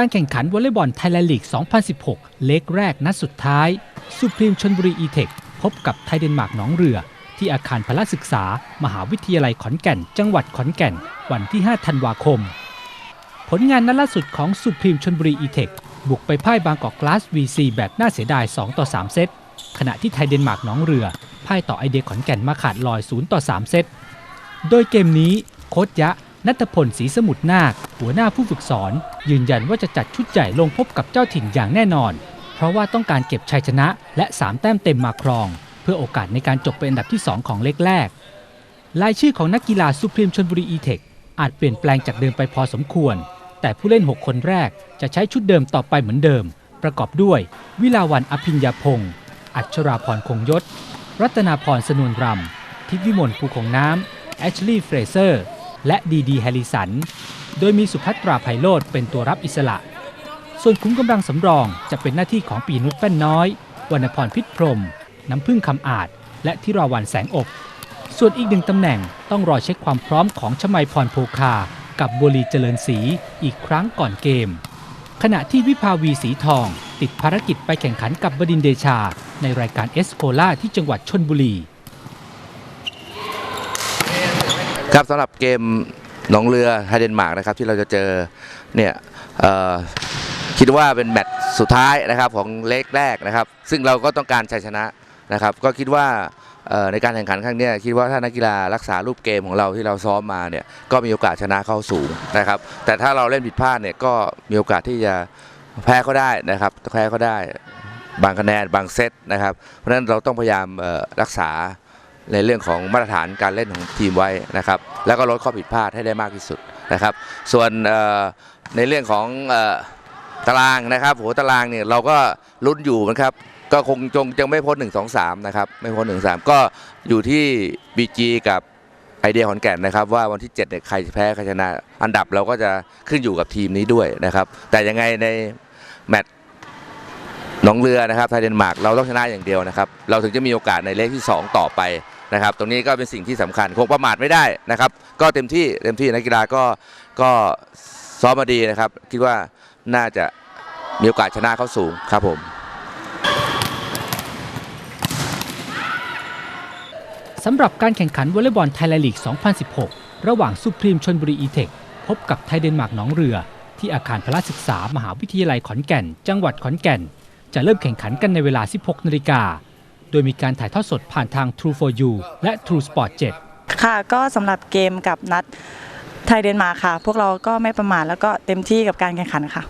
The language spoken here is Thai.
การแข่งขันวอลเลย์บอลไทยแลนด์ลีก 2016 เล็กแรกนัดสุดท้าย สุพรีมชนบุรีอีเทค พบกับไทยเดนมาร์กหนองเรือ ที่อาคารพละศึกษา มหาวิทยาลัยขอนแก่น จังหวัดขอนแก่น วันที่ 5 ธันวาคม ผลงานนัดล่าสุดของสุพรีมชนบุรีอีเทค บุกไปพ่ายบางกอกกลาส VC แบบน่าเสียดาย 2 ต่อ 3 เซต ขณะที่ไทยเดนมาร์กหนองเรือพ่ายต่อไอเดียขอนแก่นมาขาดลอย 0 ต่อ 3 เซต โดยเกมนี้โค้ชยะ นัทพลศรีสมุทรนาค หัวหน้าผู้ฝึกสอน ยืนยันว่าจะจัดชุดใหญ่ลงพบกับเจ้าถิ่นอย่างแน่นอน เพราะว่าต้องการเก็บชัยชนะ และ 3 แต้มเต็มมาครอง เพื่อโอกาสในการจบเป็นอันดับที่ 2 ของเล็กแรกรายชื่อของนักกีฬาสุพรีมชนบุรีอีเทคอาจเปลี่ยนแปลงจากเดิมไปพอสมควร แต่ผู้เล่น 6 คนแรกจะใช้ชุดเดิมต่อไปเหมือนเดิม ประกอบด้วย วิลาวันอภิญญาพงศ์อัชราพรคงยศ รัตนาพรสนวนรำทิพย์วิมลภูคงน้ำแอชลีย์เฟรเซอร์ และดีดีแฮริสัน โดยมีสุภัตราไพโรธเป็นตัวรับอิสระ ส่วนคุ้มกำลังสำรองจะเป็นหน้าที่ของปีนุชแป้นน้อยวรรณพรพิษพรม น้ำพึ่งคำอาจ และทิราวันแสงอบ ส่วนอีกหนึ่งตำแหน่งต้องรอเช็คความพร้อมของชมัยพรโพคา กับบัวลีเจริญศรีอีกครั้งก่อนเกม ขณะที่วิภาวีสีทอง ติดภารกิจไปแข่งขันกับบดินเดชา ในรายการเอสโคล่าที่จังหวัดชนบุรี ครับสำหรับเกมหนองเรือไทยเดนมาร์กนะครับที่เราจะเจอเนี่ยคิดว่าเป็นแมตช์สุดท้ายนะครับของเล็กแรกนะครับ ซึ่งเราก็ต้องการชัยชนะนะครับ ก็คิดว่าในการแข่งขันครั้งนี้คิดว่าถ้านักกีฬารักษารูปเกมของเราที่เราซ้อมมาเนี่ยก็มีโอกาสชนะเข้าสูงนะครับ แต่ถ้าเราเล่นผิดพลาดเนี่ยก็มีโอกาสที่จะแพ้เขาได้นะครับแพ้เขาได้บางคะแนนบางเซตนะครับ เพราะฉะนั้นเราต้องพยายามรักษา ในเรื่องของมาตรฐานการเล่นของทีมไว้นะครับ แล้วก็ลดข้อผิดพลาดให้ได้มากที่สุดนะครับ ส่วนในเรื่องของตารางนะครับโหตารางเนี่ยเราก็ลุ้นอยู่นะครับก็คงจงจะไม่พ้น1 2 3นะครับไม่พ้น1 3 ก็อยู่ที่ BG กับไอเดียขอนแก่นนะครับ ว่าวันที่7เนี่ยใครแพ้ใครชนะ อันดับเราก็จะขึ้นอยู่กับทีมนี้ด้วยนะครับ แต่ยังไงในแมตช์หนองเรือนะครับไทยเดนมาร์กเราต้องชนะอย่างเดียวนะครับ เราถึงจะมีโอกาสในเลขที่ 2 ต่อไป นะครับตรงนี้ก็เป็นสิ่งที่สำคัญคงประมาทไม่ได้นะครับ ก็เต็มที่เต็มที่นักกีฬาก็ก็ซ้อมมาดีนะครับ คิดว่าน่าจะมีโอกาสชนะเขาสูงครับผมสำหรับการแข่งขันวอลเลย์บอลไทยลีก 2016 ระหว่างสุพรีมชนบุรีอีเทคพบกับไทยเดนมาร์กหนองเรือ ที่อาคารพละศึกษามหาวิทยาลัยขอนแก่น จังหวัดขอนแก่น จะเริ่มแข่งขันกันในเวลา 16 นาฬิกา โดยมีการถ่ายทอดสดผ่านทาง True for You และ True Sport 7 ค่ะ ก็สำหรับเกมกับนัดไทยเดนมาร์คค่ะ พวกเราก็ไม่ประมาทแล้วก็เต็มที่กับการแข่งขันค่ะ